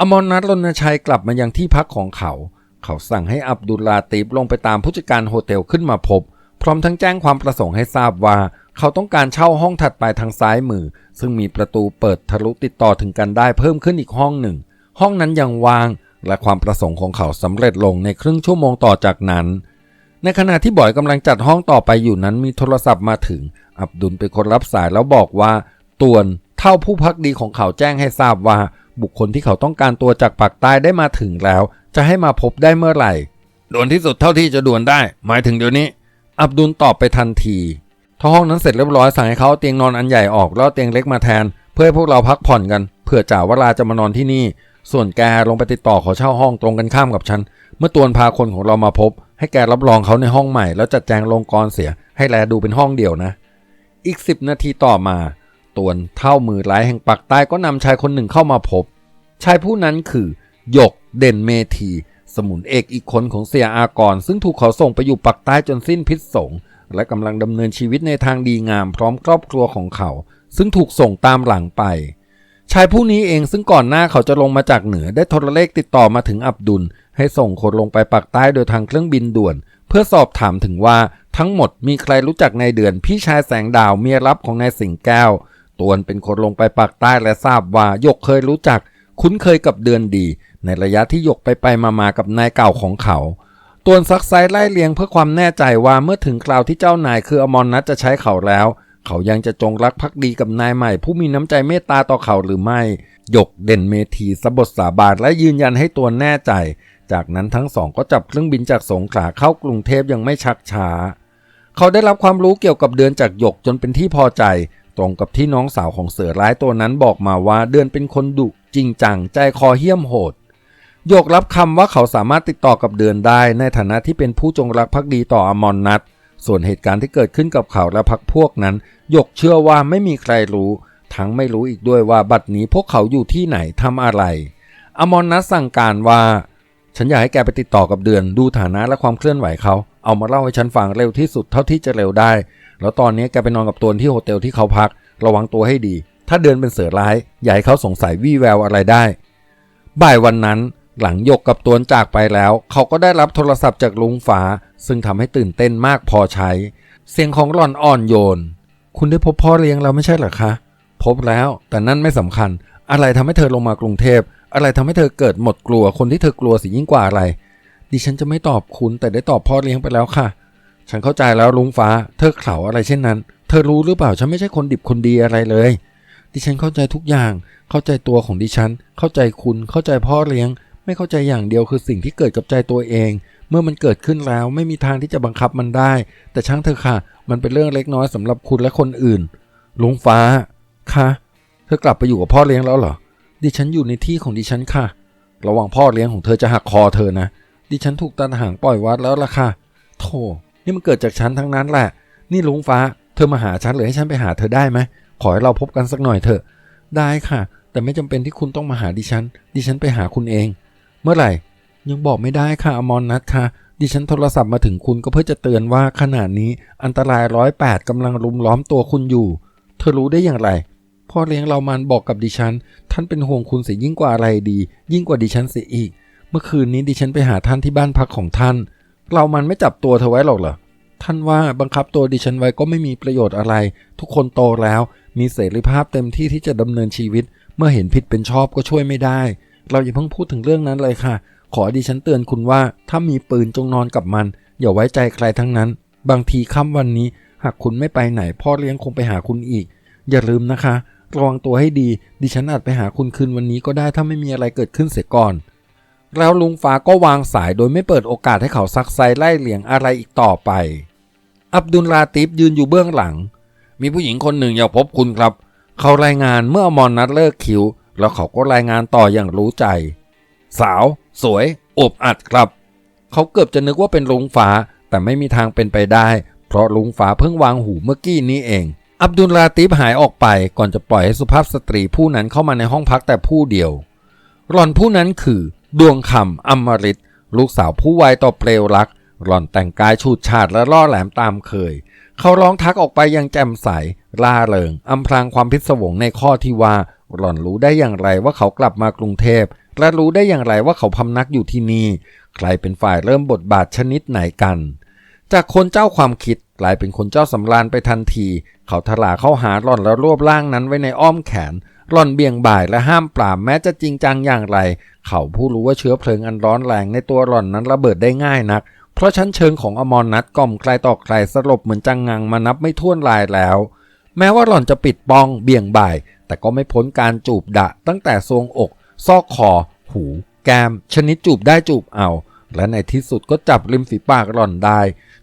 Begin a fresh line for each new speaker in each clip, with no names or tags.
อมรนัทรณชัยกลับมายังที่พักของเขา เขาสั่งให้อับดุลลาตีฟลงไปตามผู้จัดการโฮเทลขึ้นมาพบ พร้อมทั้งแจ้งความประสงค์ให้ทราบว่า เขาต้องการเช่าห้องถัดไปทางซ้ายมือ ซึ่งมีประตูเปิดทะลุติดต่อถึงกันได้เพิ่มขึ้นอีกห้องหนึ่ง ห้องนั้นยังว่าง และความประสงค์ของเขาสำเร็จลงในครึ่งชั่วโมงต่อจากนั้น ในขณะที่บอยกำลังจัดห้องต่อไปอยู่นั้นมีโทรศัพท์มาถึง อับดุลเป็นคนรับสายแล้วบอกว่าตวนเท่าผู้พักดีของเขาแจ้งให้ทราบว่า บุคคลที่เขาต้องการตัวจากปากใต้ได้มาถึงแล้ว จะให้มาพบได้เมื่อไหร่ด่วนที่สุดเท่าที่จะด่วนได้ หมายถึงเดี๋ยวนี้ อับดุลตอบไปทันทีถ้าห้องนั้นเสร็จเรียบร้อยสั่งให้เขาเตียงนอนอันใหญ่ออกแล้วเตียงเล็กมาแทน เพื่อให้พวกเราพักผ่อนกันเผื่อจ่าวราจะมานอนที่นี่ ส่วนแกลงไปติดต่อขอเช่าห้องตรงกันข้ามกับฉัน เมื่อตวนพาคนของเรามาพบ ให้แกรับรองเขาในห้องใหม่ แล้วจัดแจงลงกรเสียให้แลดูเป็นห้องเดียวนะ อีกสิบนาทีต่อมา ตวนเท่ามือร้ายแห่งปากใต้ก็นำชายคนหนึ่งเข้ามาพบ ชายผู้นั้นคือ หยกเด่นเมธี สมุนเอกอีกคนของเสียอากร ซึ่งถูกเขาส่งไปอยู่ปักใต้จนสิ้นพิษสงและกำลังดำเนินชีวิตในทางดีงามพร้อมครอบครัวของเขา ซึ่งถูกส่งตามหลังไป ชายผู้นี้เองซึ่งก่อนหน้าเขาจะลงมาจากเหนือได้โทรเลขติดต่อมาถึงอับดุล ให้ส่งคนลงไปปักใต้โดยทางเครื่องบินด่วน เพื่อสอบถามถึงว่าทั้งหมดมีใครรู้จักนายเดือนพี่ชายแสงดาวเมียรับของนายสิงแก้ว ตวนเป็นคนลงไปปักใต้และทราบว่าหยกเคยรู้จัก คุ้นเคยกับเดือนดี ในระยะที่หยกไปไปมามากับนายเก่าของเขาตวนซักไซไล่เลียงเพื่อความแน่ใจว่าเมื่อถึงคราวที่เจ้านายคืออมรนัทจะใช้เขาแล้ว เขายังจะจงรักภักดีกับนายใหม่ ผู้มีน้ำใจเมตตาต่อเขาหรือไม่หยกเด่นเมธีสบทสาบานและยืนยันให้ตัวแน่ใจ จากนั้นทั้งสองก็จับเครื่องบินจากสงขลาเข้ากรุงเทพยังไม่ชักช้า เขาได้รับความรู้เกี่ยวกับเดือนจากหยกจนเป็นที่พอใจ ตรงกับที่น้องสาวของเสือร้ายตัวนั้นบอกมาว่าเดือนเป็นคนดุจริงจังใจคอเหี้ยมโหดโยกรับคำว่าเขาสามารถติดต่อกับเดือนได้ ในฐานะที่เป็นผู้จงรักภักดีต่ออมรนัทส่วนเหตุการณ์ที่เกิดขึ้นกับเขาและพักพวกนั้นยกเชื่อว่าไม่มีใครรู้ ทั้งไม่รู้อีกด้วยว่าบัดนี้พวกเขาอยู่ที่ไหนทำอะไร อมรนัทสั่งการว่า ฉันอยากให้แกไปติดต่อกับเดือน ดูฐานะและความเคลื่อนไหวเขา เอามาเล่าให้ฉันฟังเร็วที่สุดเท่าที่จะเร็วได้ แล้วตอนนี้แกไปนอนกับตัวที่โฮเทลที่เขาพัก ระวังตัวให้ดี ถ้าเดือนเป็นเสือร้าย อย่าให้เขาสงสัยวี่แววอะไรได้ บ่ายวันนั้นหลังยกกับตัวจากไปแล้ว เขาก็ได้รับโทรศัพท์จากลุงฟ้าซึ่งทำให้ตื่นเต้นมากพอใช้ เสียงของหล่อนอ่อนโยน คุณได้พบพ่อเลี้ยงเราไม่ใช่หรอคะ พบแล้วแต่นั่นไม่สำคัญ อะไรทำให้เธอลงมากรุงเทพ อะไรทำให้เธอเกิดหมดกลัวคนที่เธอกลัวสิยิ่งกว่าอะไร ดิฉันจะไม่ตอบคุณแต่ได้ตอบพ่อเลี้ยงไปแล้วค่ะ ฉันเข้าใจแล้วลุงฟ้า เธอเข่าอะไรเช่นนั้น เธอรู้หรือเปล่าฉันไม่ใช่คนดิบคนดีอะไรเลย ดิฉันเข้าใจทุกอย่าง เข้าใจตัวของดิฉัน เข้าใจคุณ เข้าใจพ่อเลี้ยง ไม่เข้าใจอย่างเดียวคือสิ่งที่เกิดกับใจตัวเอง เมื่อมันเกิดขึ้นแล้วไม่มีทางที่จะบังคับมันได้ แต่ช่างเธอค่ะ มันเป็นเรื่องเล็กน้อยสำหรับคุณและคนอื่น ลุงฟ้า ค่ะ เธอกลับไปอยู่กับพ่อเลี้ยงแล้วเหรอ ดิฉันอยู่ในที่ของดิฉันค่ะ ระวังพ่อเลี้ยงของเธอจะหักคอเธอนะ ดิฉันถูกตันหางปล่อยวัดแล้วล่ะค่ะ โธ่ นี่มันเกิดจากฉันทั้งนั้นแหละ นี่ลุงฟ้า เธอมาหาฉันหรือให้ฉันไปหาเธอได้ไหม ขอให้เราพบกันสักหน่อยเถอะ ได้ค่ะ แต่ไม่จำเป็นที่คุณต้องมาหาดิฉัน ดิฉันไปหาคุณเอง เมื่อไหร่ ยังบอกไม่ได้ค่ะ อมรนัทค่ะ ดิฉันโทรศัพท์มาถึงคุณก็เพื่อจะเตือนว่าขณะนี้อันตรายร้อยแปดกำลังรุมล้อมตัวคุณอยู่ เธอรู้ได้อย่างไรพ่อเลี้ยงเรามันบอกกับดิฉัน ท่านเป็นห่วงคุณเสียยิ่งกว่าอะไรดี ยิ่งกว่าดิฉันเสียอีก เมื่อคืนนี้ดิฉันไปหาท่านที่บ้านพักของท่าน เรามันไม่จับตัวเธอไว้หรอกเหรอ ท่านว่าบังคับตัวดิฉันไว้ก็ไม่มีประโยชน์อะไร ทุกคนโตแล้ว มีเสรีภาพเต็มที่ที่จะดำเนินชีวิต เมื่อเห็นผิดเป็นชอบก็ช่วยไม่ได้ เราอย่าเพิ่งพูดถึงเรื่องนั้นเลยค่ะ ขอดิฉันเตือนคุณว่า ถ้ามีปืนจงนอนกับมัน อย่าไว้ใจใครทั้งนั้น บางทีค่ำวันนี้ หากคุณไม่ไปไหน พ่อเลี้ยงคงไปหาคุณอีก อย่าลืมนะคะ ระวังตัวให้ดี ดิฉันอาจไปหาคุณคืนวันนี้ก็ได้ถ้าไม่มีอะไรเกิดขึ้นเสียก่อน แล้วลุงฟ้าก็วางสายโดยไม่เปิดโอกาสให้เขาซักไซไล่เหลียงอะไรอีกต่อไป อับดุลลาติฟยืนอยู่เบื้องหลัง มีผู้หญิงคนหนึ่งอยากพบคุณครับ เขารายงานเมื่ออมรนัดเลิกคิว แล้วเขาก็รายงานต่ออย่างรู้ใจ สาว สวยอบอัดครับ เขาเกือบจะนึกว่าเป็นลุงฟ้า แต่ไม่มีทางเป็นไปได้ เพราะลุงฟ้าเพิ่งวางหูเมื่อกี้นี้เอง อับดุลลาติฟหายออกไปก่อนจะปล่อยให้สุภาพสตรีผู้นั้นเข้ามาในห้องพักแต่ผู้เดียว หล่อนผู้นั้นคือ ดวงคำอมริตลูกสาวผู้ไวต่อเปลวรัก หล่อนแต่งกายฉูดฉาดและล่อแหลมตามเคย เขาร้องทักออกไปยังแจ่มใสล่าเริงอำพรางความพิศวงในข้อที่ว่า หล่อนรู้ได้อย่างไรว่าเขากลับมากรุงเทพ และรู้ได้อย่างไรว่าเขาพำนักอยู่ที่นี่ ใครเป็นฝ่ายเริ่มบทบาทชนิดไหนกัน จากคนเจ้าความคิดกลายเป็นคนเจ้าสำราญไปทันที เขาทลาเข้าหาหล่อนแล้วรวบร่างนั้นไว้ในอ้อมแขน หล่อนเบี่ยงบ่ายและห้ามปรามแม้จะจริงจังอย่างไร เขาผู้รู้ว่าเชื้อเพลิงอันร้อนแรงในตัวหล่อนนั้นระเบิดได้ง่ายนัก เพราะชั้นเชิงของอมรนัดกล่อมใครต่อใครสลบเหมือนจังงังมานับไม่ถ้วนลายแล้ว แม้ว่าหล่อนจะปิดปองเบี่ยงบ่าย แต่ก็ไม่พ้นการจูบดะ ตั้งแต่ทรวงอก ซอกคอ หู แก้มชนิดจูบได้จูบเอา และในที่สุดก็จับริมฝีปากหล่อนได้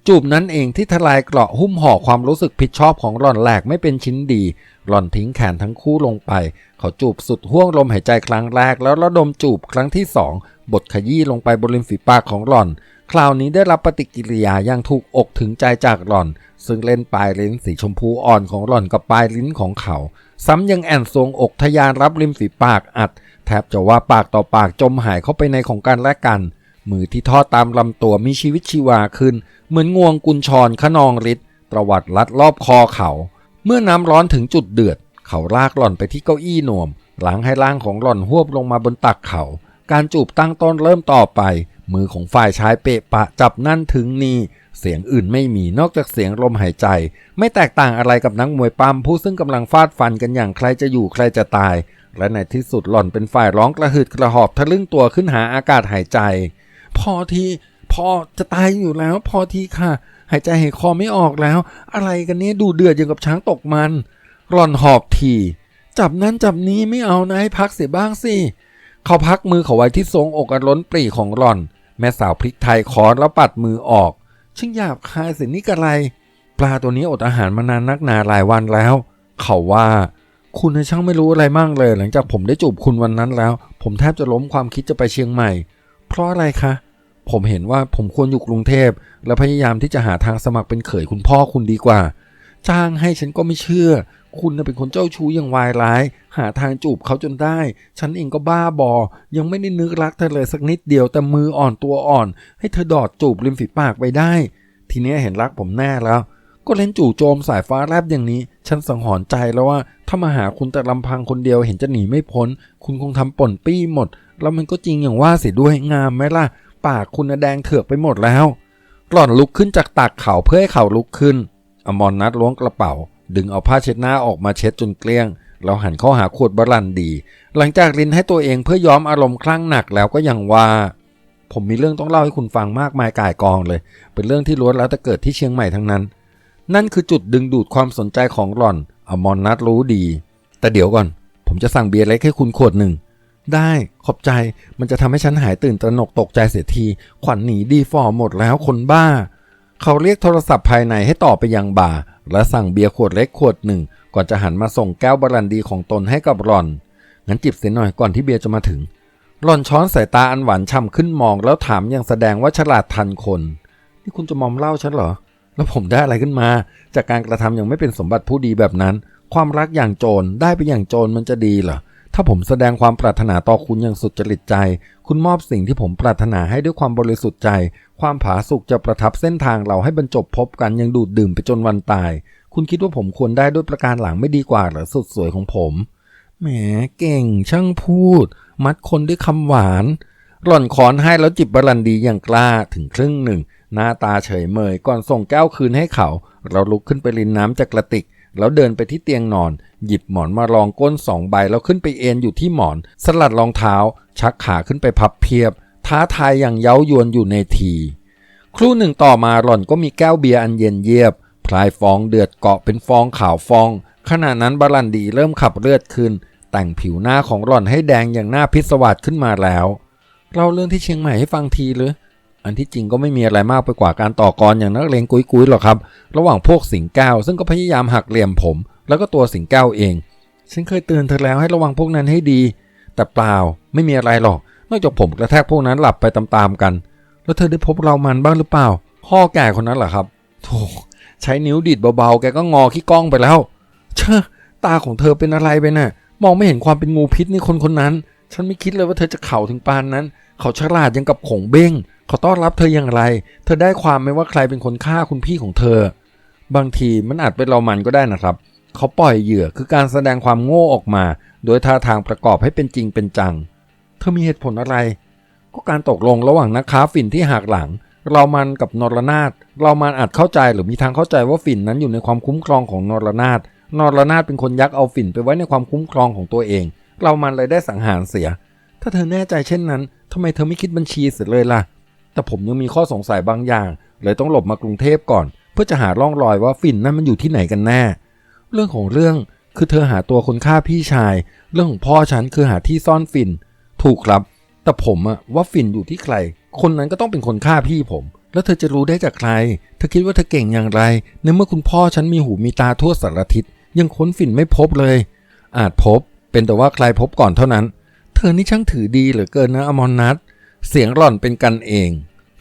จูบนั้นเองที่ทลายเกราะหุ้มห่อความรู้สึกผิดชอบของหล่อนแหลกไม่เป็นชิ้นดี หล่อนทิ้งแขนทั้งคู่ลงไป เขาจูบสุดห้วงลมหายใจครั้งแรก แล้วระดมจูบครั้งที่สองบทขยี้ลงไปบนริมฝีปากของหล่อน คราวนี้ได้รับปฏิกิริยาอย่างถูกอกถึงใจจากหล่อน ซึ่งเล่นปลายลิ้นสีชมพูอ่อนของหล่อนกับปลายลิ้นของเขา ซ้ำยังแอนทรงอกทะยานรับริมฝีปากอัด แทบจะว่าปากต่อปากจมหายเข้าไปในของกันและกันมือที่ทอดตามลำตัวมีชีวิตชีวาขึ้น เหมือนงวงกุญชรขนองฤทธิ์ตรวัดลัดรอบคอเขา เมื่อน้ำร้อนถึงจุดเดือด เขาลากหล่อนไปที่เก้าอี้หน่วม หลังให้ร่างของหล่อนหวบลงมาบนตักเขา การจูบตั้งต้นเริ่มต่อไป มือของฝ่ายชายเปะปะจับนั่นถึงนี่ เสียงอื่นไม่มีนอกจากเสียงลมหายใจ ไม่แตกต่างอะไรกับนักมวยปั้มผู้ซึ่งกำลังฟาดฟันกันอย่างใครจะอยู่ใครจะตาย และในที่สุดหล่อนเป็นฝ่ายร้องกระหืดกระหอบทะลึ่งตัวขึ้นหาอากาศหายใจ พอที พอจะตายอยู่แล้ว พอทีค่ะ หายใจหายคอไม่ออกแล้ว อะไรกันเนี่ยดูเดือดอย่างกับช้างตกมันหล่อนหอบทีจับนั้นจับนี้ไม่เอานะให้พักเสียบ้างสิเขาพักมือเขาไว้ที่ทรงอกอันล้นปรีของหล่อน แม่สาวพลิกไทยคอนแล้วปัดมือออกช่างหยาบคายเสียนี่กระไร ปลาตัวนี้อดอาหารมานานนักนาหลายวันแล้ว เขาว่าคุณช่างไม่รู้อะไรมั่งเลย หลังจากผมได้จูบคุณวันนั้นแล้ว ผมแทบจะล้มความคิดจะไปเชียงใหม่ เพราะอะไรคะ ผมเห็นว่าผมควรอยู่กรุงเทพ และพยายามที่จะหาทางสมัครเป็นเขยคุณพ่อคุณดีกว่า จ้างให้ฉันก็ไม่เชื่อ คุณเป็นคนเจ้าชู้อย่างวายร้าย หาทางจูบเขาจนได้ ฉันเองก็บ้าบอ ยังไม่ได้นึกรักเธอเลยสักนิดเดียวแต่มืออ่อนตัวอ่อน ให้เธอดอดจูบริมฝีปากไปได้ ทีนี้เห็นรักผมแน่แล้ว ก็เล่นจู่โจมสายฟ้าแลบอย่างนี้ ฉันสังหรณ์ใจแล้วว่าถ้ามาหาคุณแต่ลำพังคนเดียวเห็นจะหนีไม่พ้น คุณคงทำป่นปี้หมด แล้วมันก็จริงอย่างว่าเสียด้วยงามไหมล่ะ ปากคุณแดงเถือกไปหมดแล้ว หล่อนลุกขึ้นจากตักเขาเพื่อให้เขาลุกขึ้น อมรนัดล้วงกระเป๋า ดึงเอาผ้าเช็ดหน้าออกมาเช็ดจนเกลี้ยง แล้วหันเข้าหาขวดบรันดี หลังจากลินให้ตัวเองเพื่อย้อมอารมณ์คลั่งหนักแล้วก็ยังว่า ผมมีเรื่องต้องเล่าให้คุณฟังมากมายก่ายกองเลย เป็นเรื่องที่ล้วนแล้วแต่เกิดที่เชียงใหม่ทั้งนั้น นั่นคือจุดดึงดูดความสนใจของหล่อน อมรนัดรู้ดี แต่เดี๋ยวก่อน ผมจะสั่งเบียร์เล็กให้คุณขวดหนึ่ง ได้ขอบใจมันจะทำให้ฉันหายตื่นตระหนกตกใจเสียที ขวัญหนีดีฟอร์หมดแล้วคนบ้า เขาเรียกโทรศัพท์ภายในให้ต่อไปยังบาร์และสั่งเบียร์ขวดเล็กขวดหนึ่ง ก่อนจะหันมาส่งแก้วบรันดีของตนให้กับหล่อน งั้นจิบเสียหน่อยก่อนที่เบียร์จะมาถึงหล่อนช้อนสายตาอันหวานฉ่ำขึ้นมองแล้วถามอย่างแสดงว่าฉลาดทันคน นี่คุณจะมอมเล่าฉันเหรอ แล้วผมได้อะไรขึ้นมา จากการกระทำอย่างไม่เป็นสมบัติผู้ดีแบบนั้น ความรักอย่างโจรได้ไปอย่างโจรมันจะดีเหรอ ถ้าผมแสดงความปรารถนาต่อคุณอย่างสุดจริตใจ คุณมอบสิ่งที่ผมปรารถนาให้ด้วยความบริสุทธิ์ใจ ความผาสุกจะประทับเส้นทางเราให้บรรจบพบกันยังดูดดื่มไปจนวันตาย คุณคิดว่าผมควรได้ด้วยประการหลังไม่ดีกว่าหรือสุดสวยของผม แหมเก่งช่างพูด มัดคนด้วยคำหวาน หล่อนคอนให้แล้วจิบบรันดีอย่างกล้าถึงครึ่งหนึ่ง หน้าตาเฉยเมยก่อนส่งแก้วคืนให้เขา เราลุกขึ้นไปรินน้ำจากกระติก แล้วเดินไปที่เตียงนอน หยิบหมอนมารองก้นสองใบแล้วขึ้นไปเอนอยู่ที่หมอน สลัดรองเท้า ชักขาขึ้นไปพับเพียบ ท้าทายอย่างเย้ายวนอยู่ในที ครู่หนึ่งต่อมาหล่อนก็มีแก้วเบียร์อันเย็นเยียบพลายฟองเดือดเกาะเป็นฟองขาวฟอง ขณะนั้นบารันดีเริ่มขับเลือดขึ้น แต่งผิวหน้าของหล่อนให้แดงอย่างหน้าพิศวาสขึ้นมาแล้วเล่าเรื่องที่เชียงใหม่ให้ฟังทีหรือ อันที่จริงก็ไม่มีอะไรมากไปกว่าการต่อกรอย่างนักเลงกุ้ยๆหรอกครับ ระหว่างพวกสิงแก้วซึ่งก็พยายามหักเหลี่ยมผม แล้วก็ตัวสิงแก้วเอง ฉันเคยเตือนเธอแล้วให้ระวังพวกนั้นให้ดี แต่เปล่าไม่มีอะไรหรอก นอกจากผมกระแทกพวกนั้นหลับไปตามๆกัน แล้วเธอได้พบเรามันบ้างหรือเปล่า พ่อแก่คนนั้นเหรอครับโธ่ใช้นิ้วดีดเบาๆ แกก็งอขี้ก้องไปแล้ว เชอะตาของเธอเป็นอะไรไปน่ะ มองไม่เห็นความเป็นงูพิษนี่คนคนนั้น ฉันไม่คิดเลยว่าเธอจะเข่าถึงปานนั้น เขาฉลาดยังกับขงเบ้ง เขาต้อนรับเธออย่างไร เธอได้ความไหมว่าใครเป็นคนฆ่าคุณพี่ของเธอ บางทีมันอาจเป็นเรามันก็ได้นะครับ เขาปล่อยเหยื่อคือการแสดงความโง่ออกมา โดยท่าทางประกอบให้เป็นจริงเป็นจัง เธอมีเหตุผลอะไร ก็การตกลงระหว่างนักค้าฝิ่นที่หักหลัง เรามันกับนรนาถเรามันอาจเข้าใจหรือมีทางเข้าใจว่าฝิ่นนั้นอยู่ในความคุ้มครองของนรนาถนรนาถเป็นคนยักเอาฝิ่นไปไว้ในความคุ้มครองของตัวเอง เรามันเลยได้สังหารเสีย ถ้าเธอแน่ใจเช่นนั้นทำไมเธอไม่คิดบัญชีเสียเลยล่ะ แต่ผมยังมีข้อสงสัยบางอย่าง เลยต้องหลบมากรุงเทพก่อน เพื่อจะหาร่องรอยว่าฝิ่นนั้นมันอยู่ที่ไหนกันแน่ เรื่องของเรื่องคือเธอหาตัวคนฆ่าพี่ชาย เรื่องของพ่อฉันคือหาที่ซ่อนฝิ่นถูกครับ แต่ผมอะว่าฝิ่นอยู่ที่ใคร คนนั้นก็ต้องเป็นคนฆ่าพี่ผม แล้วเธอจะรู้ได้จากใคร เธอคิดว่าเธอเก่งอย่างไร ในเมื่อคุณพ่อฉันมีหูมีตาทั่วสารทิศยังค้นฝิ่นไม่พบเลย อาจพบเป็นแต่ว่าใครพบก่อนเท่านั้น เธอนี่ช่างถือดีเหลือเกินนะอมรนัทเสียงหล่อนเป็นกันเอง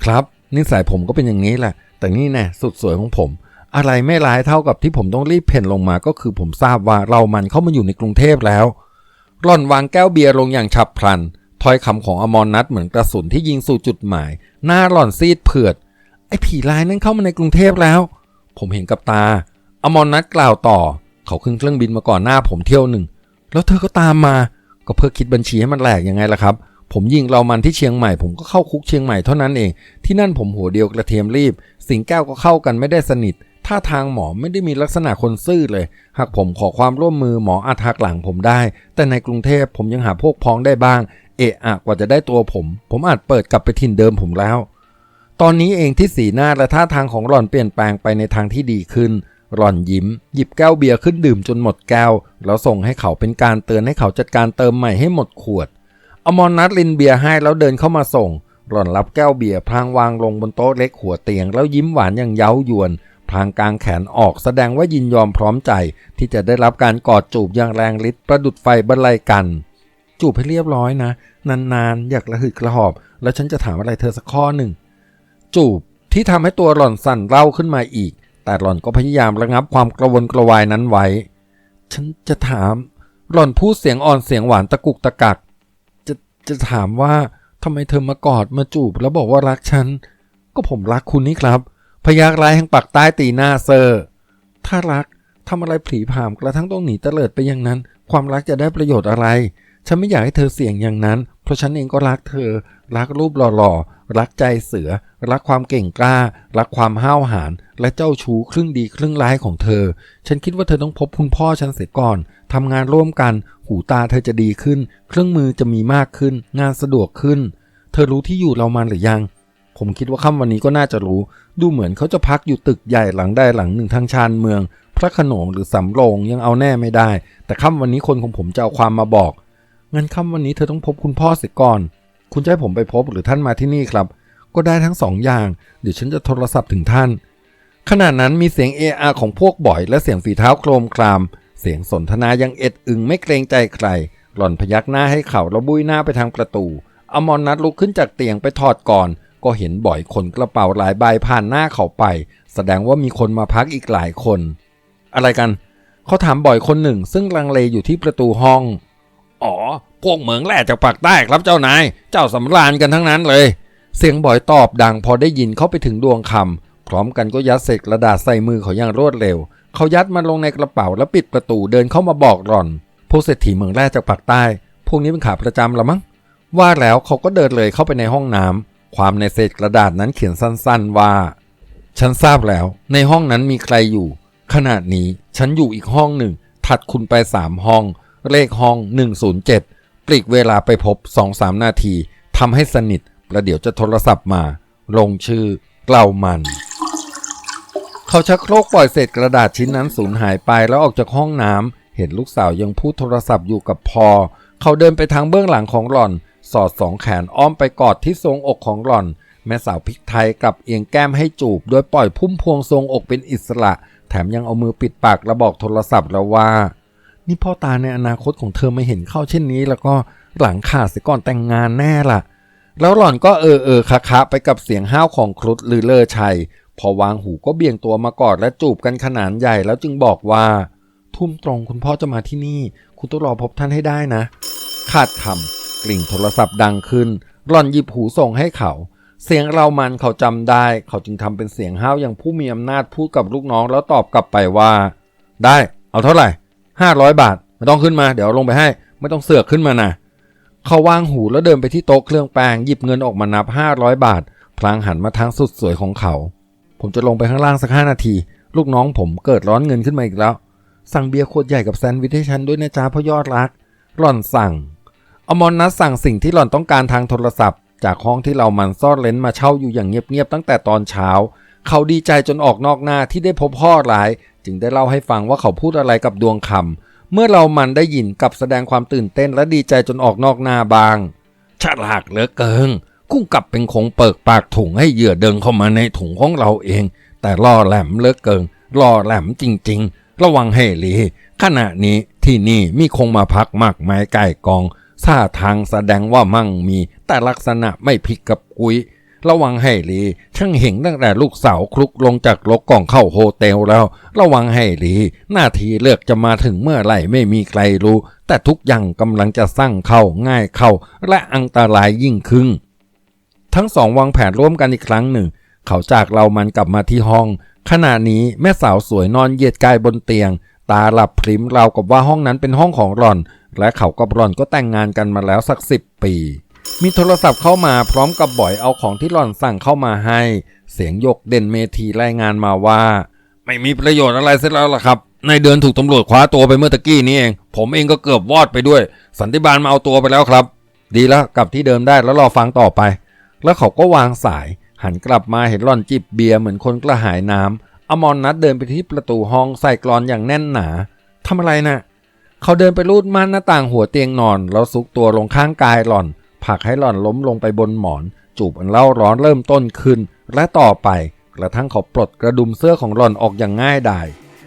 ครับนิสัยผมก็เป็นอย่างนี้แหละ แต่นี่แน่สุดสวยของผม อะไรไม่ร้ายเท่ากับที่ผมต้องรีบเพ่นลงมาก็คือผมทราบว่าเรามันเข้ามาอยู่ในกรุงเทพแล้วหล่อนวางแก้วเบียร์ลงอย่างฉับพลันถ้อยคำของอมรนัทเหมือนกระสุนที่ยิงสู่จุดหมาย หน้าหล่อนซีดเผือด ไอ้ผีร้ายนั้นเข้ามาในกรุงเทพแล้ว ผมเห็นกับตา อมรนัทกล่าวต่อ เขาขึ้นเครื่องบินมาก่อนหน้าผมเที่ยวหนึ่ง แล้วเธอก็ตามมา ก็เพื่อคิดบัญชีให้มันแหลกยังไงล่ะครับผมยิงเรามันที่เชียงใหม่ผมก็เข้าคุกเชียงใหม่เท่านั้นเอง ที่นั่นผมหัวเดียวกระเทียมรีบ สิงแก้วก็เข้ากันไม่ได้สนิทท่าทางหมอไม่ได้มีลักษณะคนซื่อเลย หากผมขอความร่วมมือหมออาจหักหลังผมได้ แต่ในกรุงเทพผมยังหาพวกพ้องได้บ้าง เอะอะกว่าจะได้ตัวผม ผมอาจเปิดกลับไปถิ่นเดิมผมแล้ว ตอนนี้เองที่สีหน้าและท่าทางของหล่อนเปลี่ยนแปลงไปในทางที่ดีขึ้น หล่อนยิ้ม หยิบแก้วเบียร์ขึ้นดื่มจนหมดแก้ว แล้วส่งให้เขาเป็นการเตือนให้เขาจัดการเติมใหม่ให้หมดขวด อมรนัทลินเบียร์ให้แล้วเดินเข้ามาส่ง หล่อนรับแก้วเบียร์พลางวางลงบนโต๊ะเล็กหัวเตียง แล้วยิ้มหวานอย่างเย้ายวนพลางกลางแขนออกแสดงว่ายินยอมพร้อมใจ ที่จะได้รับการกอดจูบอย่างแรงฤทธิ์ประดุดไฟบรรลัยกัน จูบให้เรียบร้อยนะ นานๆ อยากระหึกระหอบ แล้วฉันจะถามอะไรเธอสักข้อหนึ่ง จูบที่ทำให้ตัวหล่อนสั่นเล่าขึ้นมาอีก แต่หล่อนก็พยายามระงับความกระวนกระวายนั้นไว้ ฉันจะถาม หล่อนพูดเสียงอ่อนเสียงหวานตะกุกตะกัก จะจะถามว่าทำไมเธอมากอดมาจูบแล้วบอกว่ารักฉัน ก็ผมรักคุณนี่ครับ พยักร้ายแห่งปากใต้ตีหน้าเซอร์ ถ้ารักทำอะไรผีผามกระทั่งต้องหนีเตลิดไปอย่างนั้น ความรักจะได้ประโยชน์อะไร ฉันไม่อยากให้เธอเสี่ยงอย่างนั้น เพราะฉันเองก็รักเธอ รักรูปหล่อๆ รักใจเสือ รักความเก่งกล้า รักความห้าวหาญ และเจ้าชู้ครึ่งดีครึ่งร้ายของเธอ ฉันคิดว่าเธอต้องพบคุณพ่อฉันเสียก่อน ทำงานร่วมกัน หูตาเธอจะดีขึ้น เครื่องมือจะมีมากขึ้น งานสะดวกขึ้น เธอรู้ที่อยู่เรามันหรือยัง ผมคิดว่าค่ำวันนี้ก็น่าจะรู้ ดูเหมือนเขาจะพักอยู่ตึกใหญ่หลังใดหลังหนึ่งทางชานเมือง พระขนงหรือสำโรงยังเอาแน่ไม่ได้ แต่ค่ำวันนี้คนของผมจะเอาความมาบอก งั้นค่ำวันนี้เธอต้องพบคุณพ่อเสียก่อน คุณจะให้ผมไปพบหรือท่านมาที่นี่ครับ ก็ได้ทั้งสองอย่าง เดี๋ยวฉันจะโทรศัพท์ถึงท่าน ขณะนั้นมีเสียงเออาของพวกบ่อย และเสียงฝีเท้าโครมคราม เสียงสนทนายังเอ็ดอึงไม่เกรงใจใคร หล่อนพยักหน้าให้เขาแล้วบุยหน้าไปทางประตู อมรนัทลุกขึ้นจากเตียงไปถอดก่อน ก็เห็นบ่อยคนกระเป๋าหลายใบผ่านหน้าเขาไป แสดงว่ามีคนมาพักอีกหลายคน อะไรกัน เขาถามบ่อยคนหนึ่ง ซึ่งลังเลอยู่ที่ประตูห้อง อ๋อ พวกเหมืองแร่จากปากใต้ครับเจ้านาย เจ้าสำราญกันทั้งนั้นเลย เสียงบ่อยตอบดังพอได้ยินเข้าไปถึงดวงคำพร้อมกันก็ยัดเศษกระดาษใส่มือเขาอย่างรวดเร็ว เขายัดมันลงในกระเป๋าแล้วปิดประตูเดินเข้ามาบอกหล่อน พวกเศรษฐีเมืองแร่จากปากใต้ พวกนี้เป็นขาประจำละมั้ง ว่าแล้วเขาก็เดินเลยเข้าไปในห้องน้ำความในเศษกระดาษนั้นเขียนสั้น ๆว่า ฉันทราบแล้ว ในห้องนั้นมีใครอยู่ ขณะนี้ฉันอยู่อีกห้องหนึ่งถัดคุณไปสามห้อง เลขห้อง 107 ปลีกเวลาไปพบ 2-3 นาทีทำให้สนิท ประเดี๋ยวจะโทรศัพท์มา ลงชื่อเกลามัน เขาชักโครกปล่อยเศษกระดาษชิ้นนั้นสูญหายไปแล้วออกจากห้องน้ำเห็นลูกสาวยังพูดโทรศัพท์อยู่กับพอ เขาเดินไปทางเบื้องหลังของหล่อน สอดสองแขนอ้อมไปกอดที่ทรงอกของหล่อน แม่สาวพริกไทยกลับเอียงแก้มให้จูบ โดยปล่อยพุ่มพวงทรงอกเป็นอิสระ แถมยังเอามือปิดปากและบอกโทรศัพท์แล้วว่า นี่พ่อตาในอนาคตของเธอไม่เห็นเข้าเช่นนี้ แล้วก็หลังขาดเสียก่อนแต่งงานแน่ล่ะ แล้วหล่อนก็เออเออคะคะไปกับเสียงห้าวของครุฑหรือเลอชัย พอวางหูก็เบี่ยงตัวมากอดและจูบกันขนาดใหญ่แล้วจึงบอกว่า ทุ่มตรงคุณพ่อจะมาที่นี่ คุณต้องรอพบท่านให้ได้นะ ขาดคำกลิ่งโทรศัพท์ดังขึ้น หล่อนหยิบหูส่งให้เขาเสียงเรามันเขาจำได้ เขาจึงทำเป็นเสียงห้าวอย่างผู้มีอำนาจพูดกับลูกน้องแล้วตอบกลับไปว่า ได้ เอาเท่าไหร่ ห้าร้อยบาทไม่ต้องขึ้นมาเดี๋ยวลงไปให้ ไม่ต้องเสือกขึ้นมานะเขาวางหูแล้วเดินไปที่โต๊ะเครื่องแป้งหยิบเงินออกมานับห้าร้อยบาท พลางหันมาทางสุดสวยของเขา ผมจะลงไปข้างล่างสักห้านาที ลูกน้องผมเกิดร้อนเงินขึ้นมาอีกแล้ว สั่งเบียร์ขวดใหญ่กับแซนด์วิชให้ฉันด้วยนะจ๊ะพ่อยอดรัก หล่อนสั่ง อมรนัทสั่งสิ่งที่หล่อนต้องการทางโทรศัพท์ จากห้องที่เรามันซ่อนเลนมาเช่าอยู่อย่างเงียบๆตั้งแต่ตอนเช้า เขาดีใจจนออกนอกหน้าที่ได้พบพ่อร้าย จึงได้เล่าให้ฟังว่าเขาพูดอะไรกับดวงคำเมื่อเรามันได้ยินกับแสดงความตื่นเต้นและดีใจจนออกนอกหน้าบางฉลากเหลือเกินกุ้งกลับเป็นคงเปิกปากถุงให้เหยื่อเดินเข้ามาในถุงของเราเอง แต่ล่อแหลมเหลือเกินล่อแหลมจริง ๆ ระวังให้หลีขณะนี้ที่นี่มีคงมาพักมากไม้ไก่กองท่าทางแสดงว่ามั่งมี แต่ลักษณะไม่ผิดกับกุย ระวังให้หลีช่างเห็นตั้งแต่ลูกสาวคลุกลงจากรถกล่องเข้าโฮเทลแล้ว ระวังให้หลีหน้าทีเลือกจะมาถึงเมื่อไหร่ไม่มีใครรู้ แต่ทุกอย่างกำลังจะสร้างเข้าง่ายเข้า และอันตรายยิ่งขึ้นทั้งสองวางแผนร่วมกันอีกครั้งหนึ่ง เขาจากเรามันกลับมาที่ห้อง ขณะนี้แม่สาวสวยนอนเหยียดกายบนเตียง ตาหลับพริมราวกับว่าห้องนั้นเป็นห้องของหล่อน และเขากับหล่อนก็แต่งงานกันมาแล้วสักสิบปี มีโทรศัพท์เข้ามาพร้อมกับบ่อยเอาของที่หล่อนสั่งเข้ามาให้ เสียงยกเด่นเมทีรายงานมาว่า ไม่มีประโยชน์อะไรเสร็จแล้วล่ะครับ ในายเดือนถูกตำรวจคว้าตัวไปเมื่อตะกี้นี้เอง ผมเองก็เกือบวอดไปด้วย สันติบาลมาเอาตัวไปแล้วครับ ดีแล้วกลับที่เดิมได้แล้วรอฟังต่อไป แล้วเขาก็วางสาย หันกลับมาเห็นหล่อนจิบเบียร์เหมือนคนกระหายน้ำอมรนัดเดินไปที่ประตูห้องใส่กรอนอย่างแน่นหนาทำอะไรนะ่ะเขาเดินไปรูดม่านหน้าต่างหัวเตียงนอน แล้วซุกตัวลงข้างกายหล่อน ผลักให้หล่อนล้มลงไปบนหมอน จูบอันเล่าร้อนเริ่มต้นขึ้น และต่อไปกระทั่งเขาปลดกระดุมเสื้อของหล่อนออกอย่างง่ายดาย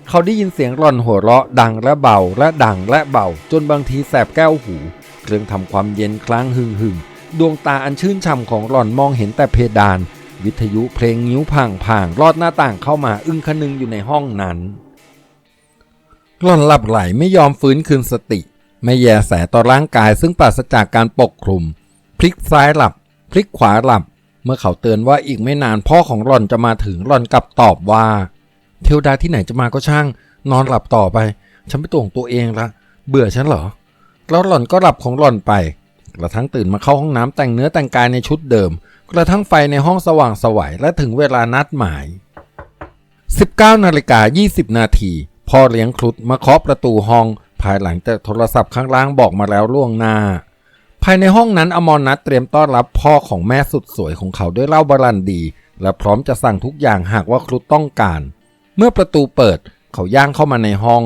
เขาได้ยินเสียงหล่อนหัวเราะดังและเบาและดังและเบา จนบางทีแสบแก้วหู เครื่องทำความเย็นคล้างหึ่งหึ่งดวงตาอันชื่นช่ำของหล่อนมองเห็นแต่เพดาน วิทยุเพลงนิ้วผ่างผ่างลอดหน้าต่างเข้ามาอึ้งคนึงอยู่ในห้องนั้น หล่อนหลับไหลไม่ยอมฟื้นคืนสติ ไม่แยแสต่อร่างกายซึ่งปราศจากการปกคลุม พลิกซ้ายหลับ พลิกขวาหลับ เมื่อเขาเตือนว่าอีกไม่นานพ่อของหล่อนจะมาถึงหล่อนกลับตอบว่า เทวดาที่ไหนจะมาก็ช่าง นอนหลับต่อไป ฉันไม่ตัวของตัวเองละ เบื่อฉันเหรอ แล้วหล่อนก็หลับของหล่อนไป กระทั่งตื่นมาเข้าห้องน้ำแต่งเนื้อแต่งกายในชุดเดิม กระทั่งไฟในห้องสว่างสวัยและถึงเวลานัดหมาย 19นาฬิกา20 นาทีพ่อเลี้ยงครุฑมาเคาะประตูห้อง ภายหลังจากโทรศัพท์ข้างล่างบอกมาแล้วล่วงหน้า ภายในห้องนั้นอมรนัทเตรียมต้อนรับพ่อของแม่สุดสวยของเขาด้วยเหล้าบารันดี และพร้อมจะสั่งทุกอย่างหากว่าครุฑต้องการ เมื่อประตูเปิดเขาย่างเข้ามาในห้อง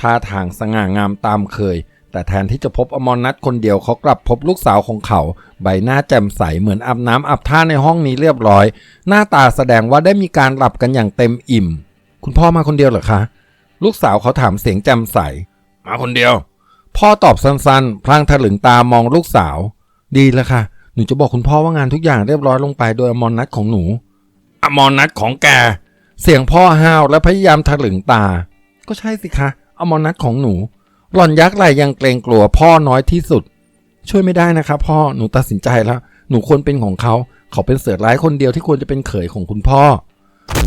ท่าทางสง่างามตามเคย แต่แทนที่จะพบอมรนัทคนเดียวเขากลับพบลูกสาวของเขา ใบหน้าแจ่มใสเหมือนอาบน้ำอาบท่าในห้องนี้เรียบร้อย หน้าตาแสดงว่าได้มีการหลับกันอย่างเต็มอิ่ม คุณพ่อมาคนเดียวเหรอคะ ลูกสาวเขาถามเสียงแจ่มใส มาคนเดียว พ่อตอบสั้นๆ พลางถลึงตามองลูกสาว ดีแล้วค่ะ หนูจะบอกคุณพ่อว่างานทุกอย่างเรียบร้อยลงไปโดยอมรนัทของหนู อมรนัทของแก เสียงพ่อห้าวและพยายามถลึงตา ก็ใช่สิคะอมรนัทของหนู หล่อนยักไหลยังเกรงกลัวพ่อน้อยที่สุด ช่วยไม่ได้นะครับพ่อ หนูตัดสินใจแล้ว หนูควรเป็นของเขา เขาเป็นเสือร้ายคนเดียวที่ควรจะเป็นเขยของคุณพ่อ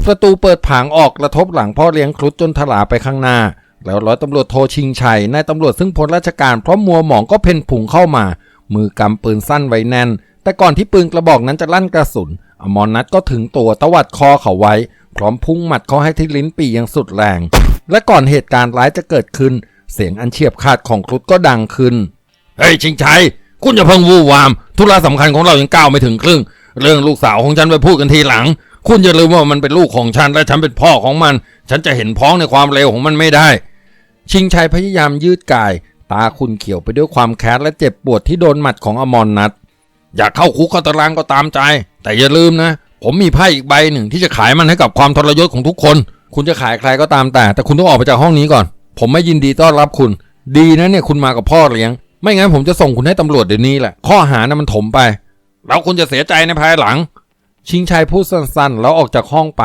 ประตูเปิดผางออกกระทบหลังพ่อเลี้ยงครุฑจนถลาไปข้างหน้า แล้วร้อยตำรวจโทชิงชัยนายตำรวจซึ่งพ้นราชการเพราะมัวหมองก็เพ่นผุงเข้ามา มือกำปืนสั้นไว้แน่น แต่ก่อนที่ปืนกระบอกนั้นจะลั่นกระสุน อมรนัทก็ถึงตัวตวัดคอเขาไว้ พร้อมพุ่งหมัดเขาให้ที่ลิ้นปี่อย่างสุดแรง และก่อนเหตุการณ์ร้ายจะเกิดขึ้น เสียงอันเฉียบขาดของครุฑก็ดังขึ้น เฮ้ยชิงชัย คุณอย่าเพิ่งวู่วาม ธุระสำคัญของเรายังก้าวไม่ถึงครึ่ง เรื่องลูกสาวของฉันไปพูดกันทีหลังคุณอย่าลืมว่ามันเป็นลูกของฉันและฉันเป็นพ่อของมัน ฉันจะเห็นพ้องในความเลวของมันไม่ได้ ชิงชัยพยายามยืดกาย ตาคุณเขียวไปด้วยความแค้นและเจ็บปวดที่โดนหมัดของอมรนัทอยากเข้าคุกเข้าตารางก็ตามใจ แต่อย่าลืมนะ ผมมีไพ่อีกใบหนึ่งที่จะขายมันให้กับความทรยศของทุกคน คุณจะขายใครก็ตามแต่ แต่คุณต้องออกไปจากห้องนี้ก่อน ผมไม่ยินดีต้อนรับคุณ ดีนะเนี่ยคุณมากับพ่อเลี้ยง ไม่งั้นผมจะส่งคุณให้ตำรวจเดี๋ยวนี้แหละ ข้อหานะมันถมไป แล้วคุณจะเสียใจในภายหลัง ชิงชัยพูดสั้นๆ แล้วออกจากห้องไป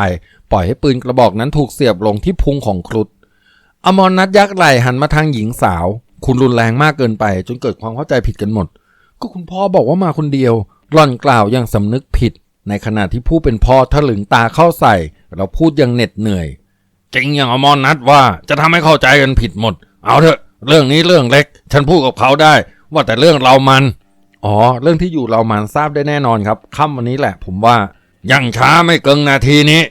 ปล่อยให้ปืนกระบอกนั้นถูกเสียบลงที่พุงของครุฑ อมรนัทยักไหล่หันมาทางหญิงสาว คุณรุนแรงมากเกินไป จนเกิดความเข้าใจผิดกันหมด ก็คุณพ่อบอกว่ามาคนเดียว หล่อนกล่าวอย่างสำนึกผิด ในขณะที่ผู้เป็นพ่อถลึงตาเข้าใส่ เราพูดอย่างเหน็ดเหนื่อยจริงอย่างอมรนัดว่าจะทำให้เข้าใจกันผิดหมด เอาเถอะ เรื่องนี้เรื่องเล็ก ฉันพูดกับเขาได้ ว่าแต่เรื่องเรามัน อ๋อ เรื่องที่อยู่เรามันทราบได้แน่นอนครับค่ำวันนี้แหละ ผมว่ายังช้าไม่เกินนาทีนี้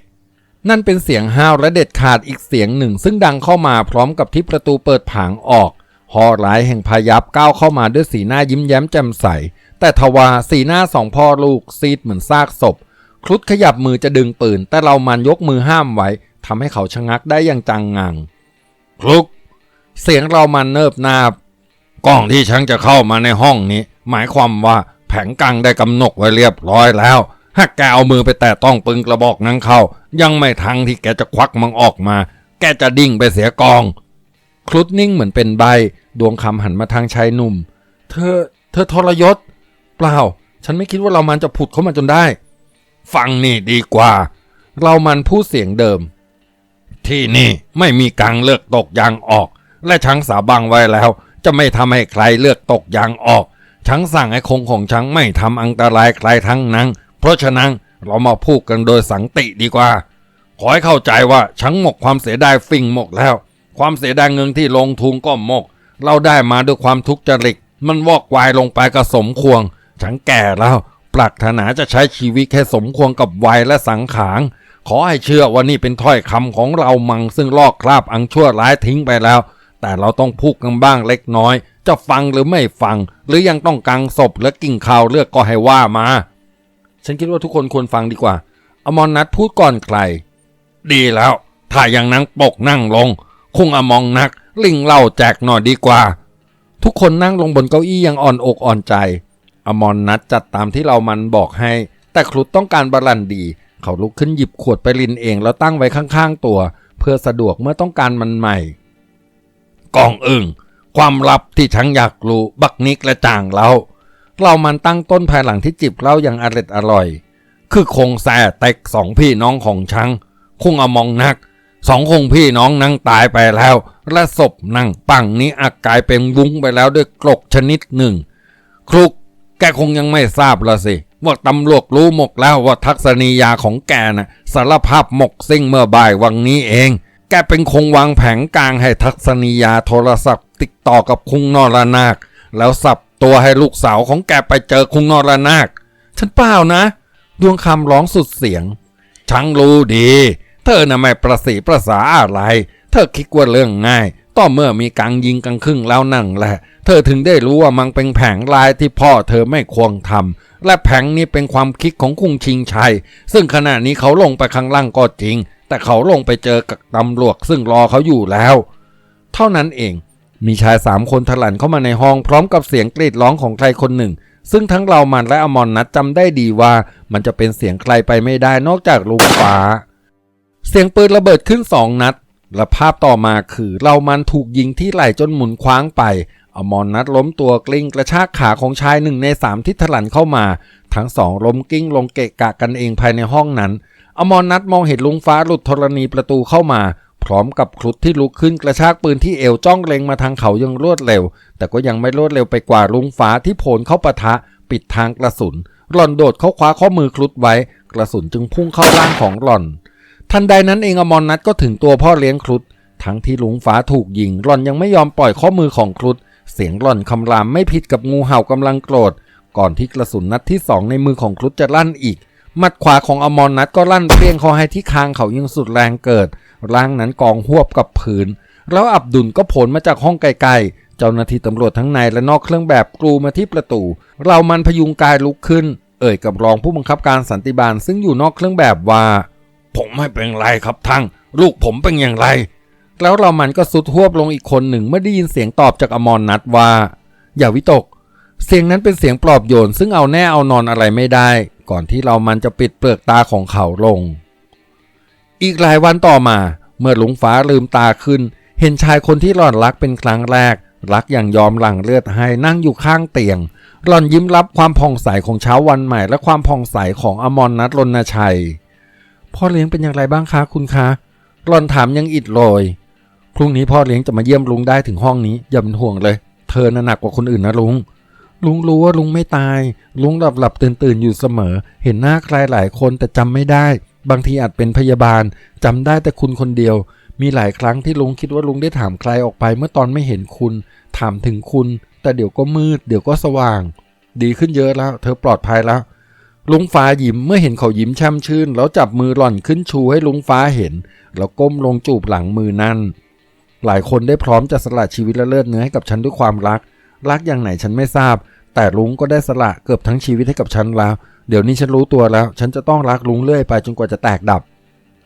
นั่นเป็นเสียงห้าวและเด็ดขาดอีกเสียงหนึ่ง ซึ่งดังเข้ามาพร้อมกับที่ประตูเปิดผางออกหอร้ายแห่งพายับก้าวเข้ามาด้วยสีหน้ายิ้มแย้มแจ่มใส แต่ทว่าสีหน้าสองพ่อลูกซีดเหมือนซากศพ ครุฑขยับมือจะดึงปืน แต่เรามันยกมือห้ามไว้ทำให้เขาชะงักได้อย่างจังงังคลุก เสียงเรามันเนิบนาบกล้องที่ฉันจะเข้ามาในห้องนี้ หมายความว่าแผงกังได้กำหนดไว้เรียบร้อยแล้ว หากแกเอามือไปแตะต้องปืนกระบอกนั้นเข้า ยังไม่ทังที่แกจะควักมันออกมา แกจะดิ่งไปเสียกอง ครุฑนิ่งเหมือนเป็นใบ ดวงคำหันมาทางชายหนุ่ม เธอ เธอทรยศ เปล่า ฉันไม่คิดว่าเรามันจะผุดเข้ามาจนได้ ฟังนี่ดีกว่า เรามันพูดเสียงเดิม ที่นี่ไม่มีกังเลือกตกยางออก และช้างสาบังไว้แล้ว จะไม่ทำให้ใครเลือกตกยางออกช้างสั่งให้คงของช้างไม่ทำอันตรายใครทั้งนั้น เพราะฉะนั้นเรามาพูดกันโดยสังติดีกว่า ขอให้เข้าใจว่าช้งหมกความเสียดายฟิ่งหมกแล้ว ความเสียดายเงินที่ลงทุนก็หมก เราได้มาด้วยความทุกข์จริต มันวอกวายลงไปก็สมควรฉันแก่แล้ว ปรารถนาจะใช้ชีวิตแค่สมควรกับวัยและสังขารขอให้เชื่อว่านี่เป็นถ้อยคำของเรามังซึ่งลอกคราบอังชั่วร้ายทิ้งไปแล้ว แต่เราต้องพูดกันบ้างเล็กน้อย จะฟังหรือไม่ฟัง หรือยังต้องกังศพและกิ่งข่าวเลือกก็ให้ว่ามา ฉันคิดว่าทุกคนควรฟังดีกว่า อมรนัทพูดก่อนใคร ดีแล้ว ถ้าอย่างนั่งปกนั่งลง คงอมองนัก ลิงเล่าแจกหน่อยดีกว่า ทุกคนนั่งลงบนเก้าอี้อยังอ่อนอกอ่อนใจ อมรนัทจัดตามที่เรามันบอกให้ แต่ครุฑต้องการบาลันดี เขาลุกขึ้นหยิบขวดไปรินเองแล้วตั้งไว้ข้างๆตัว เพื่อสะดวกเมื่อต้องการมันใหม่กองอึ่งความลับที่ฉันอยากรู้ บักนิกและจางเรา เรามันตั้งต้นภายหลังที่จิบเหล้าอย่างอร็ดอร่อย คือคงแซ่เต็กสองพี่น้องของฉันคงอมองนัก สองคงพี่น้องนั่งตายไปแล้ว และศพนั่งปังนี้อากลายเป็นวุ้งไปแล้วด้วยกรกชนิดหนึ่ง ครุกแกคงยังไม่ทราบละสิ ว่าตำรวจรู้หมกแล้วว่าทักษณียาของแกน่ะสารภาพหมกซิ่งเมื่อบ่ายวันนี้เอง แกเป็นคงวางแผงกลางให้ทักษณียาโทรศัพท์ ติดต่อกับคุงนรนาคแล้วสับ ตัวให้ลูกสาวของแกไปเจอคุงนรนาค ฉันเปล่านะ ดวงคำร้องสุดเสียงฉันรู้ดี เธอน่ะไม่ประสีประสาอะไร เธอคิดว่าเรื่องง่าย ต่อเมื่อมีกังยิงกังครึ่งแล้วนั่นแหละ เธอถึงได้รู้ว่ามันเป็นแผงลายที่พ่อเธอไม่ควรทำ และแผงนี้เป็นความคิดของคุงชิงชัย ซึ่งขณะนี้เขาลงไปข้างล่างก็จริง แต่เขาลงไปเจอกับตำรวจซึ่งรอเขาอยู่แล้ว เท่านั้นเอง มีชายสามคนถลันเข้ามาในห้องพร้อมกับเสียงกรีดร้องของใครคนหนึ่ง ซึ่งทั้งเรามันและอมรนัทจำได้ดีว่ามันจะเป็นเสียงใครไปไม่ได้นอกจากลุงฟ้า เสียงปืนระเบิดขึ้นสองนัด และภาพต่อมาคือเรามันถูกยิงที่ไหล่จนหมุนคว้างไป อมรนัทล้มตัวกลิ้งกระชากขาของชายหนึ่งในสามที่ถลันเข้ามา ทั้งสองล้มกิ้งลงเกะกะกันเองภายในห้องนั้น อมรนัทมองเห็นลุงฟ้าหลุดธรณีประตูเข้ามา พร้อมกับครุฑที่ลุกขึ้นกระชากปืนที่เอวจ้องเล็งมาทางเขายังรวดเร็ว แต่ก็ยังไม่รวดเร็วไปกว่าลุงฟ้าที่โผลเข้าปะทะ ปิดทางกระสุน หล่อนโดดเข้าคว้าข้อมือครุฑไว้ กระสุนจึงพุ่งเข้าร่างของหล่อน ทันใดนั้นเองอมรนัทก็ถึงตัวพ่อเลี้ยงครุฑทั้งที่ลุงฟ้าถูกยิงหล่อนยังไม่ยอมปล่อยข้อมือของครุฑเสียงหล่อนคำรามไม่ผิดกับงูเห่ากำลังโกรธ ก่อนที่กระสุนนัดที่สองในมือของครุฑจะลั่นอีก มัดขวาของอมรนัทก็ลั่นเปรี้ยงเข้าให้ที่คางเขายังสุดแรงเกิด ร่างนั้นกองหวบกับพื้นแล้วอับดุลก็โผลมาจากห้องไกลๆ เจ้าหน้าที่ตำรวจทั้งในและนอกเครื่องแบบกรูมาที่ประตู เรามันพยุงกายลุกขึ้น เอ่ยกับรองผู้บังคับการสันติบาลซึ่งอยู่นอกเครื่องแบบว่า ผมไม่เป็นไรครับทั้งลูกผมเป็นอย่างไร แล้วเรามันก็สุดหวบลงอีกคนหนึ่งเมื่อได้ยินเสียงตอบจากอมรนัทว่า อย่าวิตก เสียงนั้นเป็นเสียงปลอบโยนซึ่งเอาแน่เอานอนอะไรไม่ได้ ก่อนที่เรามันจะปิดเปลือกตาของเขาลง อีกหลายวันต่อมา เมื่อลุงฟ้าลืมตาขึ้น เห็นชายคนที่หล่อนรักเป็นครั้งแรก รักอย่างยอมหลั่งเลือดให้นั่งอยู่ข้างเตียง หล่อนยิ้มรับความผ่องใสของเช้าวันใหม่ และความผ่องใสของอมรนัทรณชัย พ่อเลี้ยงเป็นอย่างไรบ้างคะคุณคะ หล่อนถามยังอิดโรยพรุ่งนี้พ่อเลี้ยงจะมาเยี่ยมลุงได้ถึงห้องนี้อย่าเป็นห่วงเลย เธอน่ะหนักกว่าคนอื่นนะลุงลุงรู้ว่าลุงไม่ตาย ลุงหลับหลับตื่นตื่นอยู่เสมอ เห็นหน้าใครหลายคนแต่จำไม่ได้ บางทีอาจเป็นพยาบาลจำได้แต่คุณคนเดียว มีหลายครั้งที่ลุงคิดว่าลุงได้ถามใครออกไป เมื่อตอนไม่เห็นคุณ ถามถึงคุณ แต่เดี๋ยวก็มืด เดี๋ยวก็สว่าง ดีขึ้นเยอะแล้ว เธอปลอดภัยแล้ว ลุงฟ้ายิ้มเมื่อเห็นเขายิ้มแช่มชื่น แล้วจับมือหล่อนขึ้นชูให้ลุงฟ้าเห็น แล้วก้มลงจูบหลังมือนั่นหลายคนได้พร้อมจะสละชีวิตและเลือดเนื้อให้กับฉันด้วยความรัก รักอย่างไหนฉันไม่ทราบ แต่ลุงก็ได้สละเกือบทั้งชีวิตให้กับฉันแล้ว เดี๋ยวนี้ฉันรู้ตัวแล้ว ฉันจะต้องรักลุงเรื่อยไปจนกว่าจะแตกดับ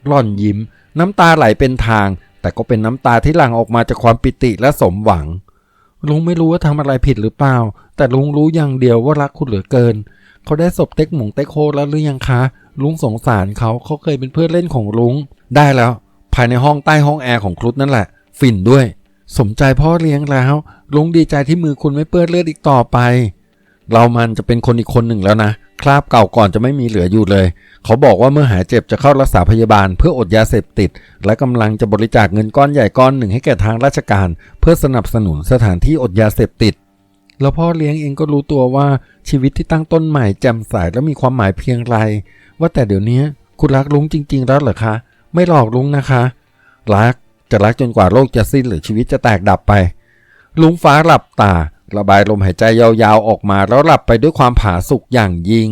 หล่อนยิ้ม น้ำตาไหลเป็นทาง แต่ก็เป็นน้ำตาที่หลั่งออกมาจากความปิติและสมหวัง ลุงไม่รู้ว่าทำอะไรผิดหรือเปล่า แต่ลุงรู้อย่างเดียวว่ารักคุณเหลือเกิน เขาได้ศพเต็กหมงเต็กโคแล้วหรือยังคะ ลุงสงสารเขาเขาเคยเป็นเพื่อนเล่นของลุง ได้แล้ว ภายในห้องใต้ห้องแอร์ของครุฑนั่นแหละ ฝิ่นด้วย สมใจพ่อเลี้ยงแล้ว ลุงดีใจที่มือคุณไม่เปื้อนเลือดอีกต่อไป เรามันจะเป็นคนอีกคนหนึ่งแล้วนะ คราบเก่าก่อนจะไม่มีเหลืออยู่เลย เขาบอกว่าเมื่อหายเจ็บจะเข้ารักษาพยาบาล เพื่ออดยาเสพติด และกำลังจะบริจาคเงินก้อนใหญ่ก้อนหนึ่งให้แก่ทางราชการ เพื่อสนับสนุนสถานที่อดยาเสพติด แล้วพ่อเลี้ยงเองก็รู้ตัวว่าชีวิตที่ตั้งต้นใหม่แจ่มใสและมีความหมายเพียงไร ว่าแต่เดี๋ยวนี้คุณรักลุงจริง ๆ แล้วเหรอคะ ไม่หลอกลุงนะคะ รักจะรักจนกว่าโลกจะสิ้นหรือชีวิตจะแตกดับไป ลุงฟ้าหลับตา ระบายลมหายใจยาวๆออกมาแล้วหลับไปด้วยความผาสุกอย่างยิ่ง